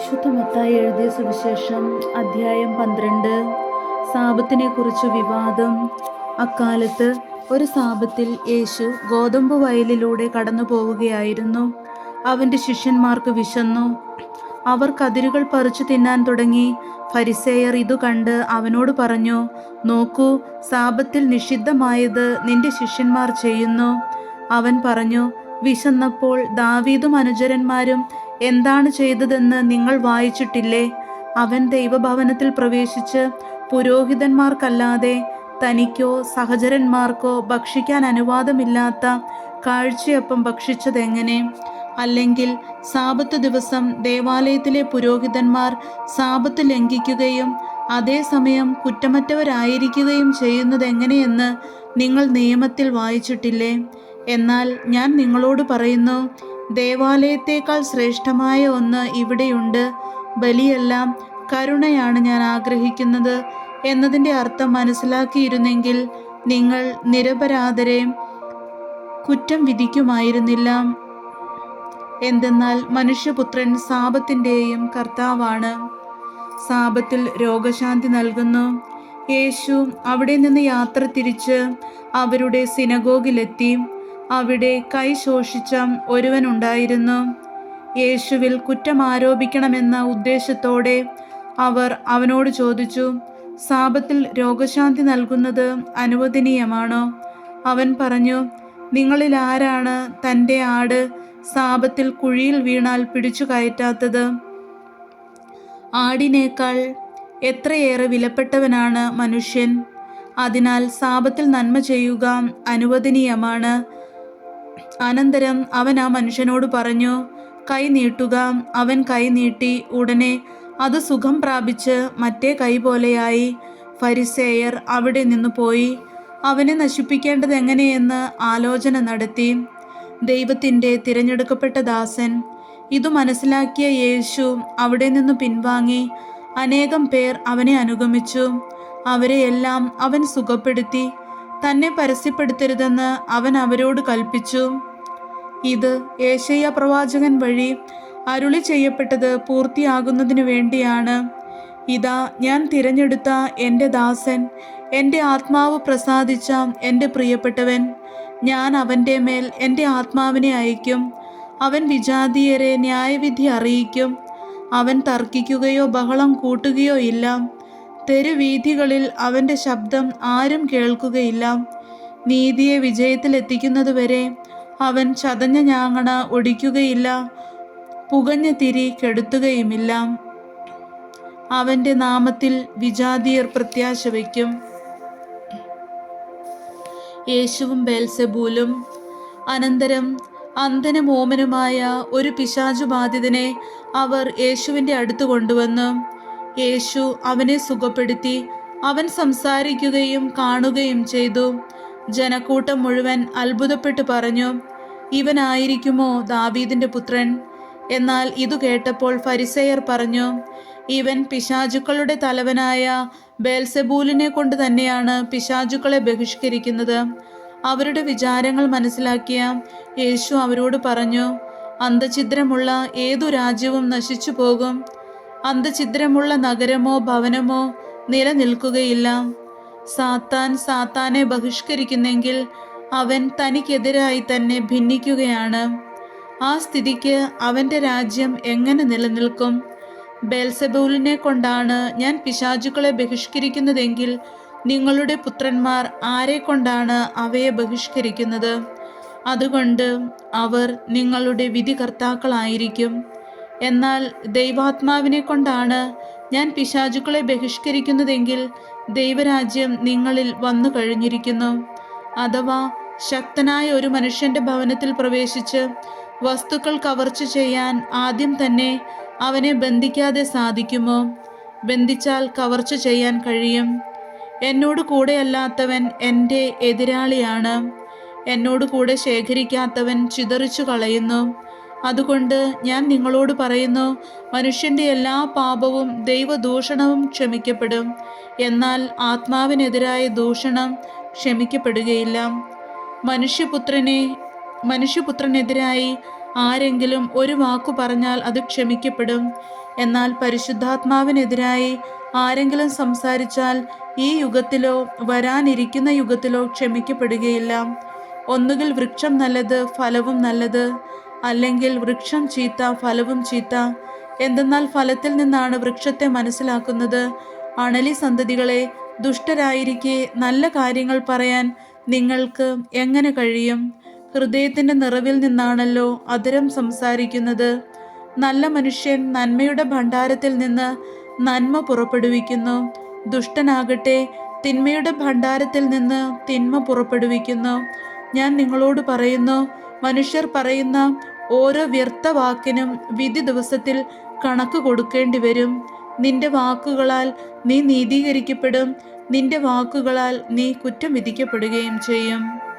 വിശുദ്ധമത്തായി എഴുതിയ സുവിശേഷം അധ്യായം പന്ത്രണ്ട്. സാപത്തിനെ കുറിച്ച് വിവാദം. അക്കാലത്ത് ഒരു സാപത്തിൽ യേശു ഗോതമ്പ് വയലിലൂടെ കടന്നു പോവുകയായിരുന്നു. അവന്റെ ശിഷ്യന്മാർക്ക് വിശന്നു. അവർ കതിരുകൾ പറിച്ചു തിന്നാൻ തുടങ്ങി. ഫരിസേയർ ഇതു കണ്ട് അവനോട് പറഞ്ഞു നോക്കൂ സാപത്തിൽ നിഷിദ്ധമായത് നിന്റെ ശിഷ്യന്മാർ ചെയ്യുന്നു. അവൻ പറഞ്ഞു വിശന്നപ്പോൾ ദാവീദും അനുചരന്മാരും എന്താണ് ചെയ്തതെന്ന് നിങ്ങൾ വായിച്ചിട്ടില്ലേ? അവൻ ദൈവഭവനത്തിൽ പ്രവേശിച്ച് പുരോഹിതന്മാർക്കല്ലാതെ തനിക്കോ സഹചരന്മാർക്കോ ഭക്ഷിക്കാൻ അനുവാദമില്ലാത്ത കാഴ്ചയപ്പം ഭക്ഷിച്ചതെങ്ങനെ? അല്ലെങ്കിൽ സാപത്ത് ദിവസം ദേവാലയത്തിലെ പുരോഹിതന്മാർ സാപത്ത് ലംഘിക്കുകയും അതേസമയം കുറ്റമറ്റവരായിരിക്കുകയും ചെയ്യുന്നതെങ്ങനെയെന്ന് നിങ്ങൾ നിയമത്തിൽ വായിച്ചിട്ടില്ലേ? എന്നാൽ ഞാൻ നിങ്ങളോട് പറയുന്നു ദേവാലയത്തേക്കാൾ ശ്രേഷ്ഠമായ ഒന്ന് ഇവിടെയുണ്ട്. ബലിയെല്ലാം കരുണയാണ് ഞാൻ ആഗ്രഹിക്കുന്നത് എന്നതിന്റെ അർത്ഥം മനസ്സിലാക്കിയിരുന്നെങ്കിൽ നിങ്ങൾ നിരപരാധരെ കുറ്റം വിധിക്കുമായിരുന്നില്ല. എന്തെന്നാൽ മനുഷ്യപുത്രൻ സാപത്തിന്റെയും കർത്താവാണ്. സാപത്തിൽ രോഗശാന്തി നൽകുന്നു. യേശു അവിടെ നിന്ന് യാത്ര തിരിച്ച് അവരുടെ സിനഗോഗിലെത്തി. അവിടെ കൈ ശോഷിച്ച ഒരുവനുണ്ടായിരുന്നു. യേശുവിൽ കുറ്റം ആരോപിക്കണമെന്ന ഉദ്ദേശത്തോടെ അവർ അവനോട് ചോദിച്ചു സാപത്തിൽ രോഗശാന്തി നൽകുന്നത് അനുവദനീയമാണോ? അവൻ പറഞ്ഞു നിങ്ങളിൽ ആരാണ് തന്റെ ആട് സാപത്തിൽ കുഴിയിൽ വീണാൽ പിടിച്ചു കയറ്റാത്തത്? ആടിനേക്കാൾ എത്രയേറെ വിലപ്പെട്ടവനാണ് മനുഷ്യൻ? അതിനാൽ സാപത്തിൽ നന്മ ചെയ്യുക അനുവദനീയമാണ് അനന്തരം അവൻ ആ മനുഷ്യനോട് പറഞ്ഞു കൈ നീട്ടുക. അവൻ കൈ നീട്ടി ഉടനെ അത് സുഖം പ്രാപിച്ച് മറ്റേ കൈ പോലെയായി. ഫരിസേയർ അവിടെ നിന്ന് പോയി. അവനെ നശിപ്പിക്കേണ്ടത് എങ്ങനെയെന്ന് ആലോചന നടത്തി. ദൈവത്തിന്റെ തിരഞ്ഞെടുക്കപ്പെട്ട ദാസൻ ഇതു മനസ്സിലാക്കിയ യേശു അവിടെ നിന്ന് പിൻവാങ്ങി. അനേകം പേർ അവനെ അനുഗമിച്ചു. അവരെയെല്ലാം അവൻ സുഖപ്പെടുത്തി. തന്നെ പരസ്യപ്പെടുത്തരുതെന്ന് അവൻ അവരോട് കൽപ്പിച്ചു. ഇത് ഏശയ്യ പ്രവാചകൻ വഴി അരുളി ചെയ്യപ്പെട്ടത് പൂർത്തിയാകുന്നതിനു വേണ്ടിയാണ്. ഇതാ ഞാൻ തിരഞ്ഞെടുത്ത എന്റെ ദാസൻ എന്റെ ആത്മാവ് പ്രസാദിച്ച എന്റെ പ്രിയപ്പെട്ടവൻ. ഞാൻ അവന്റെ മേൽ എന്റെ ആത്മാവിനെ അയക്കും അവൻ വിജാതീയരെ ന്യായവിധി അറിയിക്കും. അവൻ തർക്കിക്കുകയോ ബഹളം കൂട്ടുകയോ ഇല്ല. തെരുവീഥികളിൽ അവന്റെ ശബ്ദം ആരും കേൾക്കുകയില്ല. നീതിയെ വിജയത്തിലെത്തിക്കുന്നതുവരെ അവൻ ചതഞ്ഞ ഞാങ്ങണ ഒടിക്കുകയില്ല പുകഞ്ഞ തിരി കെടുത്തുകയുമില്ല. അവന്റെ നാമത്തിൽ വിജാതീയർ പ്രത്യാശ വയ്ക്കും. യേശുവും ബേൽസെബൂലും അനന്തരം അന്ധനും ഒരു പിശാചു ബാധിതനെ അവർ യേശുവിന്റെ അടുത്ത് കൊണ്ടുവന്നു. യേശു അവനെ സുഖപ്പെടുത്തി അവൻ സംസാരിക്കുകയും കാണുകയും ചെയ്തു. ജനക്കൂട്ടം മുഴുവൻ അത്ഭുതപ്പെട്ടു പറഞ്ഞു ഇവനായിരിക്കുമോ ദാവീദിന്റെ പുത്രൻ? എന്നാൽ ഇതു കേട്ടപ്പോൾ ഫരിസയർ പറഞ്ഞു ഇവൻ പിശാചുക്കളുടെ തലവനായ ബേൽസെബൂലിനെ കൊണ്ട് തന്നെയാണ് പിശാചുക്കളെ ബഹിഷ്കരിക്കുന്നത്. അവരുടെ വിചാരങ്ങൾ മനസ്സിലാക്കിയ യേശു അവരോട് പറഞ്ഞു അന്തഛിദ്രമുള്ള ഏതു രാജ്യവും നശിച്ചു പോകും. അന്തഛിദ്രമുള്ള നഗരമോ ഭവനമോ നിലനിൽക്കുകയില്ല. സാത്താൻ സാത്താനെ ബഹിഷ്കരിക്കുന്നെങ്കിൽ അവൻ തനിക്കെതിരായി തന്നെ ഭിന്നിക്കുകയാണ്. ആ സ്ഥിതിക്ക് അവന്റെ രാജ്യം എങ്ങനെ നിലനിൽക്കും? ബേൽസബൂലിനെ കൊണ്ടാണ് ഞാൻ പിശാചുക്കളെ ബഹിഷ്കരിക്കുന്നതെങ്കിൽ നിങ്ങളുടെ പുത്രന്മാർ ആരെ കൊണ്ടാണ് അവയെ ബഹിഷ്കരിക്കുന്നത്? അതുകൊണ്ട് അവർ നിങ്ങളുടെ വിധികർത്താക്കളായിരിക്കും. എന്നാൽ ദൈവാത്മാവിനെ കൊണ്ടാണ് ഞാൻ പിശാചുക്കളെ ബഹിഷ്കരിക്കുന്നതെങ്കിൽ ദൈവരാജ്യം നിങ്ങളിൽ വന്നു കഴിഞ്ഞിരിക്കുന്നു. അഥവാ ശക്തനായ ഒരു മനുഷ്യന്റെ ഭവനത്തിൽ പ്രവേശിച്ച് വസ്തുക്കൾ കവർച്ച ചെയ്യാൻ ആദ്യം തന്നെ അവനെ ബന്ധിക്കാതെ സാധിക്കുമോ? ബന്ധിച്ചാൽ കവർച്ച ചെയ്യാൻ കഴിയും. എന്നോട് കൂടെയല്ലാത്തവൻ എന്റെ എതിരാളിയാണ്. എന്നോട് കൂടെ ശേഖരിക്കാത്തവൻ ചിതറിച്ചു കളയുന്നു. അതുകൊണ്ട് ഞാൻ നിങ്ങളോട് പറയുന്നു മനുഷ്യന്റെ എല്ലാ പാപവും ദൈവദൂഷണവും ക്ഷമിക്കപ്പെടും. എന്നാൽ ആത്മാവിനെതിരായ ദൂഷണം ക്ഷമിക്കപ്പെടുകയില്ല. മനുഷ്യപുത്രനെ മനുഷ്യപുത്രനെതിരായി ആരെങ്കിലും ഒരു വാക്കു പറഞ്ഞാൽ അത് ക്ഷമിക്കപ്പെടും. എന്നാൽ പരിശുദ്ധാത്മാവിനെതിരായി ആരെങ്കിലും സംസാരിച്ചാൽ ഈ യുഗത്തിലോ വരാനിരിക്കുന്ന യുഗത്തിലോ ക്ഷമിക്കപ്പെടുകയില്ല. ഒന്നുകിൽ വൃക്ഷം നല്ലത് ഫലവും നല്ലത് അല്ലെങ്കിൽ വൃക്ഷം ചീത്ത ഫലവും ചീത്ത എന്തെന്നാൽ ഫലത്തിൽ നിന്നാണ് വൃക്ഷത്തെ മനസ്സിലാക്കുന്നത്. അണലി സന്തതികളെ ദുഷ്ടരായിരിക്കെ നല്ല കാര്യങ്ങൾ പറയാൻ നിങ്ങൾക്ക് എങ്ങനെ കഴിയും? ഹൃദയത്തിന്റെ നിറവിൽ നിന്നാണല്ലോ അതിരം സംസാരിക്കുന്നത്. നല്ല മനുഷ്യൻ നന്മയുടെ ഭണ്ഡാരത്തിൽ നിന്ന് നന്മ പുറപ്പെടുവിക്കുന്നു. ദുഷ്ടനാകട്ടെ തിന്മയുടെ ഭണ്ഡാരത്തിൽ നിന്ന് തിന്മ പുറപ്പെടുവിക്കുന്നു. ഞാൻ നിങ്ങളോട് പറയുന്നു മനുഷ്യർ പറയുന്ന ഓരോ വ്യർത്ഥ വാക്കിനും വിധി ദിവസത്തിൽ കണക്ക് കൊടുക്കേണ്ടി വരും. നിന്റെ വാക്കുകളാൽ നീ നീതീകരിക്കപ്പെടും. നിന്റെ വാക്കുകളാൽ നീ കുറ്റം വിധിക്കപ്പെടുകയും ചെയ്യും.